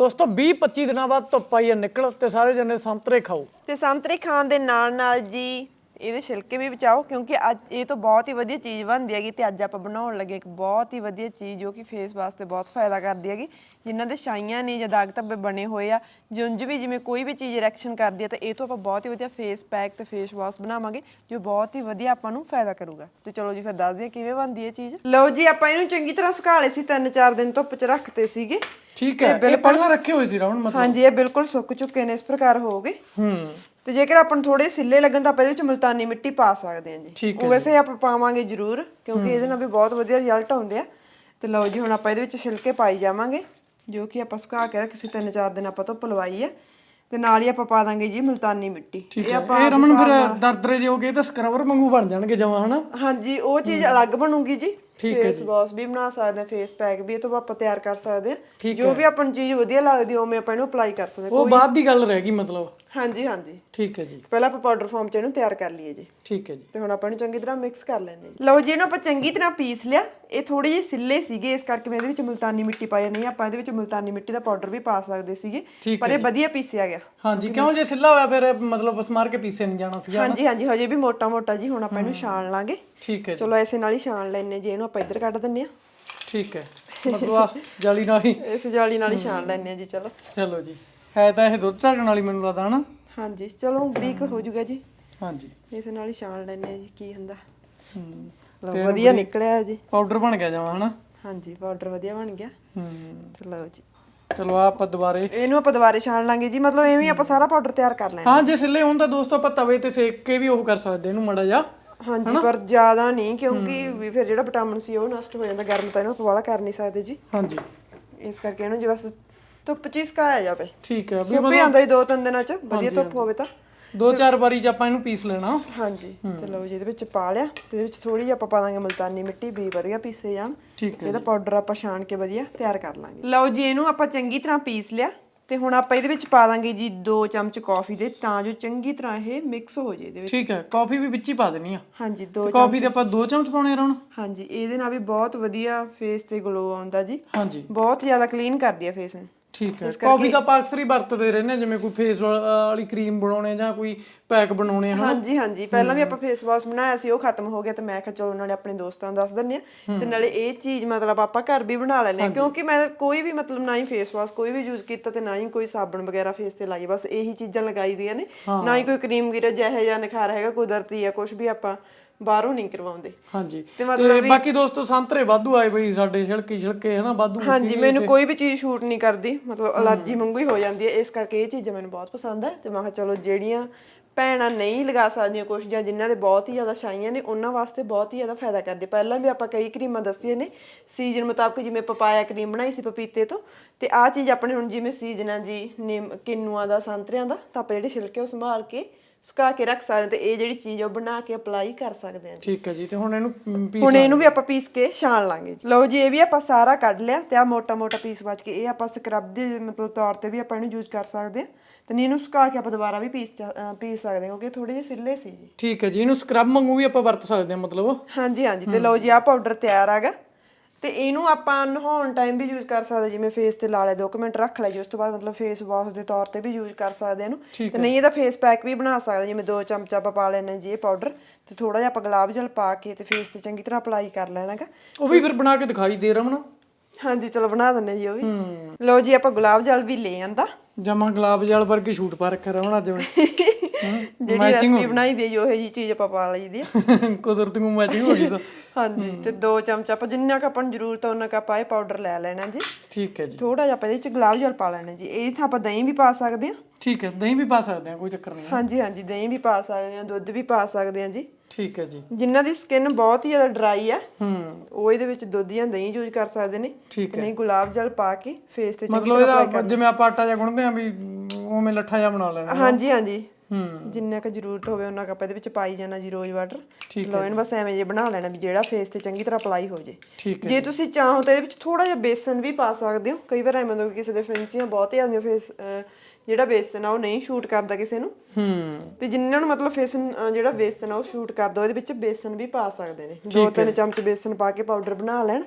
ਦੋਸਤੋ 20 25 ਦਿਨਾਂ ਬਾਅਦ ਧੁੱਪ ਆਈ ਹੈ, ਨਿਕਲ ਤੇ ਸਾਰੇ ਜਣੇ ਸੰਤਰੇ ਖਾਓ। ਤੇ ਸੰਤਰੇ ਖਾਣ ਦੇ ਨਾਲ ਨਾਲ ਜੀ ਇਹਦੇ ਛਿਲਕੇ ਵੀ ਬਚਾਓ ਕਿਉਂਕਿ ਅੱਜ ਇਹ ਤੋਂ ਬਹੁਤ ਹੀ ਵਧੀਆ ਚੀਜ਼ ਬਣਦੀ ਹੈਗੀ ਤੇ ਅੱਜ ਆਪਾਂ ਬਣਾਉਣ ਲੱਗੇ ਇੱਕ ਬਹੁਤ ਹੀ ਵਧੀਆ ਚੀਜ਼ ਜੋ ਕਿ ਫੇਸ ਵਾਸਤੇ ਬਹੁਤ ਫਾਇਦਾ ਕਰਦੀ ਹੈਗੀ। ਜਿਨ੍ਹਾਂ ਦੇ ਛਾਈਆਂ ਨਹੀਂ ਜਾਂ ਦਾਗ ਧੱਬੇ ਬਣੇ ਹੋਏ ਆ ਜੁੰਜ ਵੀ ਜਿਵੇਂ ਕੋਈ ਵੀ ਚੀਜ਼ ਰਿਐਕਸ਼ਨ ਕਰਦੀ ਹੈ ਤਾਂ ਇਹ ਤੋਂ ਆਪਾਂ ਬਹੁਤ ਹੀ ਵਧੀਆ ਫੇਸ ਪੈਕ ਤੇ ਫੇਸ ਵਾਸ਼ ਬਣਾਵਾਂਗੇ ਜੋ ਬਹੁਤ ਹੀ ਵਧੀਆ ਆਪਾਂ ਨੂੰ ਫਾਇਦਾ ਕਰੂਗਾ। ਤੇ ਚਲੋ ਜੀ ਫਿਰ ਦੱਸਦੇ ਹਾਂ ਕਿਵੇਂ ਬਣਦੀ ਹੈ ਚੀਜ਼। ਲਓ ਜੀ ਆਪਾਂ ਇਹਨੂੰ ਚੰਗੀ ਤਰ੍ਹਾਂ ਸੁਕਾ ਲਏ ਸੀ 3-4 ਦਿਨ ਧੁੱਪ 'ਚ ਰੱਖਤੇ ਸੀਗੇ। ਠੀਕ ਹੈ ਇਹ ਪਹਿਲਾਂ ਰੱਖੇ ਹੋਏ ਸੀ ਰਾਉਣ ਮਤਲਬ? ਹਾਂਜੀ ਇਹ ਬਿਲਕੁਲ ਸੁੱਕ ਚੁੱਕੇ ਨੇ ਇਸ ਪ੍ਰਕਾਰ ਹੋ ਗਏ। ਹੂੰ। ਤੇ ਜੇਕਰ ਆਪਾਂ ਨੂੰ ਥੋੜੇ ਸਿੱਲੇ ਲੱਗਣ ਤਾਂ ਆਪਾਂ ਇਹਦੇ ਵਿੱਚ ਮੁਲਤਾਨੀ ਮਿੱਟੀ ਪਾ ਸਕਦੇ ਹਾਂ ਜੀ। ਉਹ ਵੈਸੇ ਆਪਾਂ ਪਾਵਾਂਗੇ ਜ਼ਰੂਰ ਕਿਉਂਕਿ ਇਹਦੇ ਨਾਲ ਵੀ ਬਹੁਤ ਵਧੀਆ ਰਿਜ਼ਲਟ ਆਉਂਦੇ ਆ। ਤੇ ਲਓ ਜੀ ਹੁਣ ਆਪਾਂ ਇਹਦੇ ਵਿੱਚ ਛਿਲਕੇ ਪਾਈ ਜਾਵਾਂਗੇ ਜੋ ਕਿ ਆਪਾਂ ਸੁਕਾ ਕੇ ਰੱਖੀ ਸੀ ਤਿੰਨ ਚਾਰ ਦਿਨ ਆਪਾਂ ਧੁੱਪ ਲਵਾਈ ਹੈ ਤੇ ਨਾਲ ਹੀ ਆਪਾਂ ਪਾ ਦਾਂਗੇ ਜੀ ਮੁਲਤਾਨੀ ਮਿੱਟੀ। ਇਹ ਰਮਨ ਫਿਰ ਦਰਦਰੇ ਜੇ ਤਾਂ ਸਕਰਬਰ ਵਾਂਗੂ ਬਣ ਜਾਣਗੇ ਜਮਾ ਹਨਾ? ਹਾਂਜੀ ਉਹ ਚੀਜ਼ ਅਲੱਗ ਬਣੂਗੀ ਜੀ। ਫੇਸ ਵਾਸ਼ ਵੀ ਬਣਾ ਸਕਦੇ ਆ ਫੇਸ ਪੈਕ ਵੀ ਇਹ ਤੋਂ ਆਪਾਂ ਤਿਆਰ ਕਰ ਸਕਦੇ ਆ ਜੋ ਵੀ ਆਪਾਂ ਨੂੰ ਚੀਜ਼ ਵਧੀਆ ਲੱਗਦੀ ਉਵੇਂ ਆਪਾਂ ਇਹਨੂੰ ਅਪਲਾਈ ਕਰ ਸਕਦੇ ਉਹ ਬਾਅਦ ਦੀ ਗੱਲ ਰਹਿ ਗਈ ਮਤਲਬ। ਹਾਂਜੀ ਹਾਂਜੀ। ਠੀਕ ਹੈ ਜੀ। ਪਹਿਲਾਂ ਆਪਾਂ ਪਾਊਡਰ ਫਾਰਮ ਚ ਇਹਨੂੰ ਤਿਆਰ ਕਰ ਲਈਏ ਜੀ। ਠੀਕ ਹੈ ਜੀ। ਤੇ ਹੁਣ ਆਪਾਂ ਇਹਨੂੰ ਚੰਗੀ ਤਰ੍ਹਾਂ ਮਿਕਸ ਕਰ ਲੈਣੇ ਜੀ। ਲਓ ਜੀ ਇਹਨੂੰ ਆਪਾਂ ਚੰਗੀ ਤਰ੍ਹਾਂ ਪੀਸ ਲਿਆ। ਇਹ ਥੋੜੀ ਜਿਹੀ ਸਿੱਲੇ ਸੀਗੇ ਇਸ ਕਰਕੇ ਮੈਂ ਇਹਦੇ ਵਿੱਚ ਮੁਲਤਾਨੀ ਮਿੱਟੀ ਪਾਈ ਨਹੀਂ ਆਪਾਂ ਇਹਦੇ ਵਿੱਚ ਮੁਲਤਾਨੀ ਮਿੱਟੀ ਦਾ ਪਾਊਡਰ ਵੀ ਪਾ ਸਕਦੇ ਸੀਗੇ। ਪਰ ਇਹ ਵਧੀਆ ਪੀਸਿਆ ਗਿਆ। ਹਾਂਜੀ ਕਿਉਂ ਜੇ ਸਿੱਲਾ ਹੋਇਆ ਫਿਰ ਮਤਲਬ ਸਮਾਰ ਕੇ ਪੀਸੇ ਨਹੀਂ ਜਾਣਾ ਸੀਗਾ ਹਾਂਜੀ ਹਾਂਜੀ ਹਜੇ ਵੀ ਮੋਟਾ ਮੋਟਾ ਜੀ ਹੁਣ ਆਪਾਂ ਇਹਨੂੰ ਛਾਣ ਲਾਂਗੇ। ਠੀਕ ਹੈ ਜੀ। ਚਲੋ ਐਸੇ ਨਾਲ ਹੀ ਛਾਣ ਲੈਣੇ ਜੀ। ਇਹਨੂੰ ਆਪਾਂ ਇੱਧਰ ਕੱਢ ਦਿੰਨੇ ਆ ਠੀਕ ਹੈ। ਮਤਲਬ ਆ ਜਾਲੀ ਨਾਲ ਹੀ। ਇਸ ਜਾਲੀ ਨਾਲ ਹੀ ਛਾਣ ਲੈਣੇ ਆ ਜੀ ਚਲੋ। ਚਲੋ ਜੀ। ਹੈ ਤਾਂ ਇਹ ਦੁੱਧ ਢਾਕਣ ਵਾਲੀ ਮੈਨੂੰ ਲੱਗਦਾ ਹਨਾ? ਹਾਂਜੀ ਚਲੋ ਬਰੀਕ ਹੋ ਜਾਊਗਾ ਜੀ। ਹਾਂਜੀ। ਇਸ ਨਾਲ ਹੀ ਛਾਣ ਆ ਜੀ ਕੀ ਹੁੰਦਾ। ਹੂੰ। ਲਓ ਵਧੀਆ ਨਿਕਲਿਆ ਜੀ। ਪਾਊਡਰ ਬਣ ਗਿਆ ਜਮਾ ਹਨਾ? ਹਾਂਜੀ ਪਾਊਡਰ ਵਧੀਆ ਬਣ ਗਿਆ। ਹੂੰ। ਤੇ ਲਓ ਜੀ। ਚਲੋ ਆਪਾਂ ਦੁਬਾਰੇ। ਇਹਨੂੰ ਆਪਾਂ ਦੁਬਾਰੇ ਛਾਣ ਲਾਂਗੇ ਜੀ ਮਤਲਬ ਐਵੇਂ ਹੀ ਆਪਾਂ ਸਾਰਾ ਪਾਊਡਰ ਤਿਆਰ ਕਰ ਲੈਣਾ ਹਾਂ ਜੇ ਸਿੱਲੇ ਹੋਣ ਤਾਂ ਦੋਸਤੋ ਆਪਾਂ ਤਵੇ ਤੇ ਸੇਕ ਕੇ ਵੀ ਉਹ ਕਰ ਸਕਦੇ ਇਹਨੂੰ ਮੜਾ ਜਾ ਹਾਂਜੀ ਪਰ ਜ਼ਿਆਦਾ ਨਹੀਂ ਕਿਉਂਕਿ ਵੀ ਫਿਰ ਜਿਹੜਾ ਵਿਟਾਮਿਨ ਸੀ ਉਹ ਨਸ਼ਟ ਹੋ ਜਾਂਦਾ ਗਰਮ ਤਾਂ ਇਹਨੂੰ ਆਪਾਂ ਵਾਲਾ ਕਰ ਨਹੀਂ ਸਕਦੇ ਜੀ। ਹਾਂਜੀ। ਇਸ ਕਰਕੇ ਇਹਨੂੰ ਜੀ ਬਸ ਧੁੱਪ ਚ ਹੀ ਸੁਕਾਇਆ ਜਾਵੇ। ਠੀਕ ਹੈ ਵੀ ਸੁੱਕ ਜਾਂਦਾ ਜੀ ਦੋ ਤਿੰਨ ਦਿਨਾਂ ਚ ਵਧੀਆ ਧੁੱਪ ਹੋਵੇ ਤਾਂ। ਦੋ ਚਾਰ ਵਾਰੀ ਚ ਆਪਾਂ ਇਹਨੂੰ ਪੀਸ ਲੈਣਾ। ਹਾਂਜੀ ਚਲੋ ਜੀ ਇਹਦੇ ਵਿੱਚ ਪਾ ਲਿਆ ਤੇ ਇਹਦੇ ਵਿੱਚ ਥੋੜੀ ਜਿਹੀ ਆਪਾਂ ਪਾ ਦਾਂਗੇ ਮਲਤਾਨੀ ਮਿੱਟੀ ਵੀ ਵਧੀਆ ਪੀਸੇ ਜਾਣ। ਠੀਕ ਹੈ ਇਹਦਾ ਪਾਊਡਰ ਆਪਾਂ ਛਾਣ ਕੇ ਵਧੀਆ ਤਿਆਰ ਕਰ ਲਾਂਗੇ। ਲਓ ਜੀ ਇਹਨੂੰ ਆਪਾਂ ਚੰਗੀ ਤਰ੍ਹਾਂ ਪੀਸ ਲਿਆ ਤੇ ਹੁਣ ਆਪਾਂ ਇਹਦੇ ਵਿੱਚ ਪਾ ਦਾਂਗੇ ਜੀ 2 ਚਮਚ ਕਾਫੀ ਦੇ ਤਾਂ ਜੋ ਚੰਗੀ ਤਰ੍ਹਾਂ ਇਹ ਮਿਕਸ ਹੋ ਜੇ ਇਹਦੇ ਵਿੱਚ। ਠੀਕ ਹੈ ਕਾਫੀ ਵੀ ਵਿੱਚ ਹੀ ਪਾ ਦੇਣੀ ਆ। ਹਾਂਜੀ ਦੋ ਕਾਫੀ ਦੇ ਆਪਾਂ ਦੋ ਚਮਚ ਪਾਉਣੇ ਰਣ। ਹਾਂਜੀ ਇਹਦੇ ਨਾਲ ਵੀ ਬਹੁਤ ਵਧੀਆ ਫੇਸ ਤੇ ਗਲੋ ਆਉਂਦਾ ਜੀ। ਹਾਂਜੀ। ਬਹੁਤ ਜ਼ਿਆਦਾ ਕਲੀਨ ਕਰਦੀ ਆ ਫੇਸ ਨੂੰ ਠੀਕ ਹੈ। ਕਾਫੀ ਅਕਸਰ ਹੀ ਵਰਤਦੇ ਰਹਿੰਦੇ ਜਿਵੇਂ ਕੋਈ ਫੇਸ ਵਾਲੀ ਕਰੀਮ ਬਣਾਉਣੇ ਜਾਂ ਕੋਈ ਪੈਕ ਬਣਾਉਣੇ ਹਨ? ਹਾਂਜੀ ਹਾਂਜੀ। ਪਹਿਲਾਂ ਵੀ ਆਪਾਂ ਫੇਸ ਵਾਸ਼ ਬਣਾਇਆ ਸੀ ਉਹ ਖਤਮ ਹੋ ਗਿਆ ਤੇ ਮੈਂ ਕਿਹਾ ਚਲੋ ਨਾਲੇ ਆਪਣੇ ਦੋਸਤਾਂ ਨੂੰ ਦੱਸ ਦਿੰਨੇ ਆ ਤੇ ਨਾਲੇ ਇਹ ਚੀਜ਼ ਮਤਲਬ ਆਪਾਂ ਘਰ ਵੀ ਬਣਾ ਲੈਨੇ ਆ ਕਿਉਂਕਿ ਮੈਂ ਕੋਈ ਵੀ ਮਤਲਬ ਨਾ ਹੀ ਫੇਸ ਵਾਸ਼ ਕੋਈ ਵੀ ਯੂਜ਼ ਕੀਤਾ ਤੇ ਨਾ ਹੀ ਕੋਈ ਸਾਬਣ ਵਗੈਰਾ ਫੇਸ ਤੇ ਲਾਈ ਬਸ ਇਹੀ ਚੀਜ਼ਾਂ ਲਗਾਈ ਦੀਆਂ ਨੇ। ਨਾ ਹੀ ਕੋਈ ਕਰੀਮ ਗਿਰਾ ਜਿਹੇ ਜਾਂ ਨਿਖਾਰ ਹੈਗਾ ਕੁਦਰਤੀ ਆ ਕੁਝ ਵੀ ਆਪਾਂ ਬਾਹਰੋਂ ਨਹੀਂ ਕਰਵਾਉਂਦੇ। ਹਾਂਜੀ। ਤੇ ਤੇ ਬਾਕੀ ਦੋਸਤੋ ਸੰਤਰੇ ਵਾਧੂ ਆਏ ਬਈ ਸਾਡੇ ਛਿਲਕੇ ਛਿਲਕੇ ਹਨਾ ਵਾਧੂ ਹਾਂਜੀ ਮੈਨੂੰ ਕੋਈ ਵੀ ਚੀਜ਼ ਸ਼ੂਟ ਨਹੀਂ ਕਰਦੀ ਮਤਲਬ ਅਲਰਜੀ ਵਾਂਗੂ ਹੀ ਹੋ ਜਾਂਦੀ ਹੈ। ਇਸ ਕਰਕੇ ਇਹ ਚੀਜ਼ਾਂ ਮੈਨੂੰ ਬਹੁਤ ਪਸੰਦ ਹੈ। ਤੇ ਮੈਂ ਕਿਹਾ ਚਲੋ ਜਿਹੜੀਆਂ ਭੈਣਾਂ ਨਹੀਂ ਲਗਾ ਸਕਦੀਆਂ ਕੁਝ ਜਾਂ ਜਿਨ੍ਹਾਂ ਦੇ ਬਹੁਤ ਹੀ ਜ਼ਿਆਦਾ ਛਾਈਆਂ ਨੇ ਉਹਨਾਂ ਵਾਸਤੇ ਬਹੁਤ ਹੀ ਜ਼ਿਆਦਾ ਫਾਇਦਾ ਕਰਦੇ। ਪਹਿਲਾਂ ਵੀ ਆਪਾਂ ਕਈ ਕਰੀਮਾਂ ਦੱਸੀਆਂ ਨੇ ਸੀਜ਼ਨ ਮੁਤਾਬਕ ਜਿਵੇਂ ਪਪਾਇਆ ਕਰੀਮ ਬਣਾਈ ਸੀ ਪਪੀਤੇ ਤੋਂ। ਤੇ ਆਹ ਚੀਜ਼ ਆਪਣੇ ਹੁਣ ਜਿਵੇਂ ਸੀਜ਼ਨ ਆ ਜੀ ਨਿੰਮ ਕਿੰਨੂਆਂ ਦਾ ਸੰਤਰਿਆਂ ਦਾ ਤਾਂ ਆਪਾਂ ਜਿਹੜੇ ਛਿਲਕੇ ਉਹ ਸੰਭਾਲ ਕੇ ਸੁਕਾ ਕੇ ਰੱਖ ਸਕਦੇ ਹਾਂ ਤੇ ਇਹ ਜਿਹੜੀ ਚੀਜ਼ ਆ ਉਹ ਬਣਾ ਕੇ ਅਪਲਾਈ ਕਰ ਸਕਦੇ ਹਾਂ ਠੀਕ ਹੈ ਜੀ ਤੇ ਹੁਣ ਇਹਨੂੰ ਪੀਸ ਹੁਣ ਇਹਨੂੰ ਵੀ ਆਪਾਂ ਪੀਸ ਕੇ ਛਾਣ ਲਾਂਗੇ ਜੀ। ਲਓ ਜੀ ਇਹ ਵੀ ਆਪਾਂ ਸਾਰਾ ਕੱਢ ਲਿਆ ਤੇ ਆ ਮੋਟਾ ਮੋਟਾ ਪੀਸ ਬਚ ਕੇ ਇਹ ਆਪਾਂ ਸਕਰਬ ਦੇ ਮਤਲਬ ਤੌਰ ਤੇ ਵੀ ਆਪਾਂ ਇਹਨੂੰ ਯੂਜ਼ ਕਰ ਸਕਦੇ ਹਾਂ। ਤੇ ਨਹੀਂ ਇਹਨੂੰ ਸੁਕਾ ਕੇ ਆਪਾਂ ਦੁਬਾਰਾ ਵੀ ਪੀਸ ਅਹ ਪੀਸ ਸਕਦੇ ਹਾਂ ਕਿਉਂਕਿ ਥੋੜੇ ਜਿਹੇ ਸਿੱਲੇ ਸੀ ਜੀ। ਠੀਕ ਹੈ ਜੀ ਇਹਨੂੰ ਸਕਰਬ ਵਾਂਗੂ ਵੀ ਆਪਾਂ ਵਰਤ ਸਕਦੇ ਹਾਂ ਮਤਲਬ। ਹਾਂਜੀ ਹਾਂਜੀ ਤੇ ਲਓ ਜੀ ਆ ਪਾਊਡਰ ਤਿਆਰ ਆਗਾ ਤੇ ਇਹਨੂੰ ਆਪਾਂ ਨਹਾਉਣ ਟਾਈਮ ਵੀ ਯੂਜ਼ ਕਰ ਸਕਦੇ ਜਿਵੇਂ ਫੇਸ ਤੇ ਲਾ ਲਿਆ 2 ਮਿੰਟ ਰੱਖ ਲਿਆ ਜੀ ਉਸ ਤੋਂ ਬਾਅਦ ਮਤਲਬ ਫੇਸ ਵਾਸ਼ ਦੇ ਤੌਰ ਤੇ ਵੀ ਯੂਜ਼ ਕਰ ਸਕਦੇ ਇਹਨੂੰ। ਤੇ ਨਹੀਂ ਇਹਦਾ ਫੇਸ ਪੈਕ ਵੀ ਬਣਾ ਸਕਦੇ ਜਿਵੇਂ 2 ਚਮਚਾ ਆਪਾਂ ਪਾ ਲੈਣੇ ਜੀ ਇਹ ਪਾਊਡਰ ਤੇ ਥੋੜਾ ਜਿਹਾ ਆਪਾਂ ਗੁਲਾਬ ਜਲ ਪਾ ਕੇ ਤੇ ਫੇਸ ਤੇ ਚੰਗੀ ਤਰ੍ਹਾਂ ਅਪਲਾਈ ਕਰ ਲੈਣਾਗਾ ਉਹ ਵੀ ਫਿਰ ਬਣਾ ਕੇ ਦਿਖਾਈ ਦੇ ਰਮਨ ਹਾਂਜੀ ਚਲੋ ਬਣਾ ਦਿੰਨੇ ਜੀ ਉਹ ਵੀ। ਲਓ ਜੀ ਆਪਾਂ ਗੁਲਾਬ ਜਲ ਵੀ ਲੈ ਆਂਦਾ। ਜਮਾ ਗੁਲਾਬ ਜਲ ਵਰਗੀ ਸ਼ੂਟ ਪਾ ਰੱਖਿਆ ਰਮਨ ਅੱਜ ਮੈਂ। ਜਿਹੜੀ ਰੈਸਪੀ ਬਣਾਈ ਦੀ ਉਹ ਜੀ ਚੀਜ਼ ਆਪਾਂ ਪਾ ਲਈ ਦੀ। ਕੁਦਰਤ ਨੂੰ ਮੈਚਿੰਗ ਹੋ ਗਈ ਤਾਂ। ਹਾਂਜੀ ਤੇ 2 ਚਮਚਾ ਆਪਾਂ ਜਿੰਨਾ ਕੁ ਆਪਾਂ ਨੂੰ ਜ਼ਰੂਰਤ ਉਹਨਾਂ ਕੁ ਆਪਾਂ ਇਹ ਪਾਊਡਰ ਲੈ ਲੈਣਾ ਜੀ। ਠੀਕ ਹੈ ਜੀ। ਥੋੜਾ ਜਿਹਾ ਆਪਾਂ ਇਹਦੇ ਚ ਗੁਲਾਬ ਜਲ ਪਾ ਲੈਣਾ ਜੀ। ਇਹ ਥਾਂ ਆਪਾਂ ਦਹੀਂ ਵੀ ਪਾ ਸਕਦੇ ਹਾਂ ਠੀਕ ਹੈ ਦਹੀਂ ਵੀ ਪਾ ਸਕਦੇ ਹਾਂ ਕੋਈ ਚੱਕਰ ਨਹੀਂ ਹਾਂਜੀ ਹਾਂਜੀ ਦਹੀਂ ਵੀ ਪਾ ਸਕਦੇ ਹਾਂ ਦੁੱਧ ਵੀ ਪਾ ਸਕਦੇ ਹਾਂ ਜੀ। ਠੀਕ ਹੈ ਜੀ। ਜਿਨ੍ਹਾਂ ਦੀ ਸਕਿਨ ਬਹੁਤ ਹੀ ਜ਼ਿਆਦਾ ਡਰਾਈ ਆ ਹੂੰ। ਉਹ ਇਹਦੇ ਵਿੱਚ ਦੁੱਧ ਜਾਂ ਦਹੀਂ ਯੂਜ਼ ਕਰ ਸਕਦੇ ਨੇ। ਠੀਕ ਤੇ ਨਹੀਂ ਗੁਲਾਬ ਜਲ ਪਾ ਕੇ ਫੇਸ ਤੇ ਚੰਗੀ ਮਤਲਬ ਇਹਦਾ ਜਿਵੇਂ ਆਪਾਂ ਆਟਾ ਜਿਹਾ ਗੁੰਨਦੇ ਆਂ ਵੀ ਉਵੇਂ ਲੱਠਾ ਜਿਹਾ ਬਣਾ ਲੈਣਾ। ਹਾਂਜੀ ਹਾਂਜੀ। ਜਿੰਨਾ ਕੁ ਜ਼ਰੂਰਤ ਹੋਵੇ ਉਹਨਾਂ ਕੁ ਆਪਾਂ ਇਹਦੇ ਵਿੱਚ ਪਾਈ ਜਾਣਾ ਜੀ ਰੋਜ਼ ਵਾਟਰ। ਇਹਨੂੰ ਬਸ ਐਵੇਂ ਜੇ ਬਣਾ ਲੈਣਾ ਵੀ ਜਿਹੜਾ ਫੇਸ ਤੇ ਚੰਗੀ ਤਰ੍ਹਾਂ ਅਪਲਾਈ ਹੋ ਜੇ। ਹੈ ਜੇ ਤੁਸੀਂ ਚਾਹੋ ਤਾਂ ਇਹਦੇ ਵਿੱਚ ਥੋੜਾ ਜਿਹਾ ਬੇਸਨ ਵੀ ਪਾ ਸਕਦੇ ਹੋ। ਕਈ ਵਾਰ ਐਵੇਂ ਹੁੰਦਾ ਕਿ ਕਿਸੇ ਦੇ ਫਿੰਸੀਆਂ ਬਹੁਤ ਜ਼ਿਆਦਾ ਫੇਸ ਜਿਹੜਾ ਬੇਸਨ ਆ ਉਹ ਨਹੀਂ ਸ਼ੂਟ ਕਰਦਾ ਕਿਸੇ ਨੂੰ। ਹੂੰ। ਤੇ ਜਿਨ੍ਹਾਂ ਨੂੰ ਮਤਲਬ ਫੇਸਨ ਜਿਹੜਾ ਬੇਸਨ ਆ ਉਹ ਸ਼ੂਟ ਕਰਦਾ ਉਹਦੇ ਵਿੱਚ ਬੇਸਨ ਵੀ ਪਾ ਸਕਦੇ ਨੇ। ਦੋ ਤਿੰਨ ਚਮਚ ਬੇਸਨ ਪਾ ਕੇ ਪਾਊਡਰ ਬਣਾ ਲੈਣ।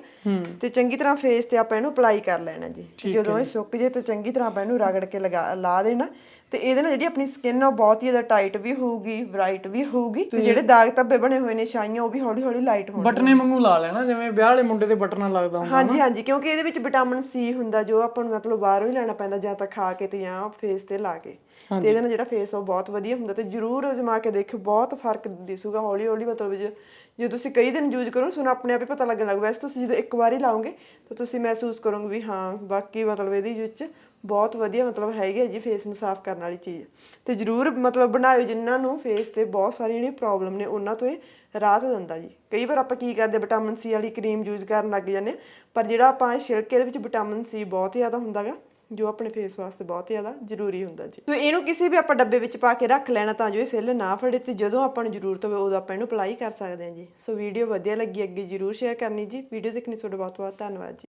ਤੇ ਚੰਗੀ ਤਰ੍ਹਾਂ ਫੇਸ ਤੇ ਆਪਾਂ ਇਹਨੂੰ ਅਪਲਾਈ ਕਰ ਲੈਣਾ ਜੀ। ਜਦੋਂ ਇਹ ਸੁੱਕ ਜੇ ਤਾਂ ਚੰਗੀ ਤਰ੍ਹਾਂ ਆਪਾਂ ਇਹਨੂੰ ਰਗੜ ਕੇ ਲਗਾ ਲਾ ਦੇਣਾ। ਤੇ ਇਹਦੇ ਨਾਲ ਜਿਹੜੀ ਆਪਣੀ ਸਕਿਨ ਆ ਉਹ ਬਹੁਤ ਹੀ ਜ਼ਿਆਦਾ ਟਾਈਟ ਵੀ ਹੋਊਗੀ ਬ੍ਰਾਈਟ ਵੀ ਹੋਊਗੀ ਤੇ ਜਿਹੜੇ ਦਾਗ ਧੱਬੇ ਬਣੇ ਹੋਏ ਨੇ ਛਾਈਆਂ ਉਹ ਵੀ ਹੌਲੀ ਹੌਲੀ ਲਾਈਟ ਹੋਣਗੀਆਂ। ਬਟਨੇ ਵਾਂਗੂ ਲਾ ਲੈਣਾ ਜਿਵੇਂ ਵਿਆਹ ਵਾਲੇ ਮੁੰਡੇ ਤੇ ਬਟਨਾ ਲੱਗਦਾ ਹੁੰਦਾ ਹਾਂਜੀ ਹਾਂਜੀ ਕਿਉਂਕਿ ਇਹਦੇ ਵਿੱਚ ਵਿਟਾਮਿਨ ਸੀ ਹੁੰਦਾ ਜੋ ਆਪਾਂ ਨੂੰ ਮਤਲਬ ਬਾਹਰੋਂ ਹੀ ਲੈਣਾ ਪੈਂਦਾ ਜਾਂ ਤਾਂ ਖਾ ਕੇ ਤੇ ਜਾਂ ਫੇਸ ਤੇ ਲਾ ਕੇ। ਤੇ ਇਹਦੇ ਨਾਲ ਜਿਹੜਾ ਫੇਸ ਉਹ ਬਹੁਤ ਵਧੀਆ ਹੁੰਦਾ ਤੇ ਜਰੂਰ ਅਜਮਾ ਕੇ ਦੇਖਿਓ ਬਹੁਤ ਫ਼ਰਕ ਦਿਸੂਗਾ ਹੌਲੀ ਹੌਲੀ ਮਤਲਬ ਜੇ ਜੇ ਤੁਸੀਂ ਕਈ ਦਿਨ ਯੂਜ਼ ਕਰੋ ਤੁਹਾਨੂੰ ਆਪਣੇ ਆਪ ਹੀ ਪਤਾ ਲੱਗਣ ਲੱਗ। ਵੈਸੇ ਤੁਸੀਂ ਜਦੋਂ ਇੱਕ ਵਾਰੀ ਲਾਓਗੇ ਤਾਂ ਤੁਸੀਂ ਮਹਿਸੂਸ ਕਰੋਗੇ ਵੀ ਹਾਂ ਬਾਕੀ ਮਤਲਬ ਇਹਦੇ ਵਿੱਚ ਬਹੁਤ ਵਧੀਆ ਮਤਲਬ ਹੈਗੀ ਹੈ ਜੀ ਫੇਸ ਨੂੰ ਸਾਫ਼ ਕਰਨ ਵਾਲੀ ਚੀਜ਼। ਤੇ ਜਰੂਰ ਮਤਲਬ ਬਣਾਇਓ ਜਿਨ੍ਹਾਂ ਨੂੰ ਫੇਸ ਤੇ ਬਹੁਤ ਸਾਰੀਆਂ ਜਿਹੜੀਆਂ ਪ੍ਰੋਬਲਮ ਨੇ ਉਹਨਾਂ ਤੋਂ ਇਹ ਰਾਹਤ ਦਿੰਦਾ ਜੀ। ਕਈ ਵਾਰ ਆਪਾਂ ਕੀ ਕਰਦੇ ਵਿਟਾਮਿਨ ਸੀ ਵਾਲੀ ਕਰੀਮ ਯੂਜ਼ ਕਰਨ ਲੱਗ ਜਾਂਦੇ ਹਾਂ, ਪਰ ਜਿਹੜਾ ਆਪਾਂ ਇਹ ਛਿਲਕੇ ਦੇ ਵਿੱਚ ਵਿਟਾਮਿਨ ਸੀ ਬਹੁਤ ਜ਼ਿਆਦਾ ਹੁੰਦਾਗਾ ਜੋ ਆਪਣੇ ਫੇਸ ਵਾਸਤੇ ਬਹੁਤ ਜ਼ਿਆਦਾ ਜ਼ਰੂਰੀ ਹੁੰਦਾ ਜੀ। ਸੋ ਇਹਨੂੰ ਕਿਸੇ ਵੀ ਆਪਾਂ ਡੱਬੇ ਵਿੱਚ ਪਾ ਕੇ ਰੱਖ ਲੈਣਾ ਤਾਂ ਜੋ ਇਹ ਸੈੱਲ ਨਾ ਫੜੇ ਤੇ ਜਦੋਂ ਆਪਾਂ ਨੂੰ ਜ਼ਰੂਰਤ ਹੋਵੇ ਉਦੋਂ ਆਪਾਂ ਇਹਨੂੰ ਅਪਲਾਈ ਕਰ ਸਕਦੇ ਹਾਂ ਜੀ। ਸੋ ਵੀਡੀਓ ਵਧੀਆ ਲੱਗੀ ਅੱਗੇ ਜ਼ਰੂਰ ਸ਼ੇਅਰ ਕਰਨੀ ਜੀ। ਵੀਡੀਓ ਦੇਖਣੀ ਤੁਹਾਡਾ ਬਹੁਤ ਬਹੁਤ ਧੰਨਵਾਦ ਜੀ।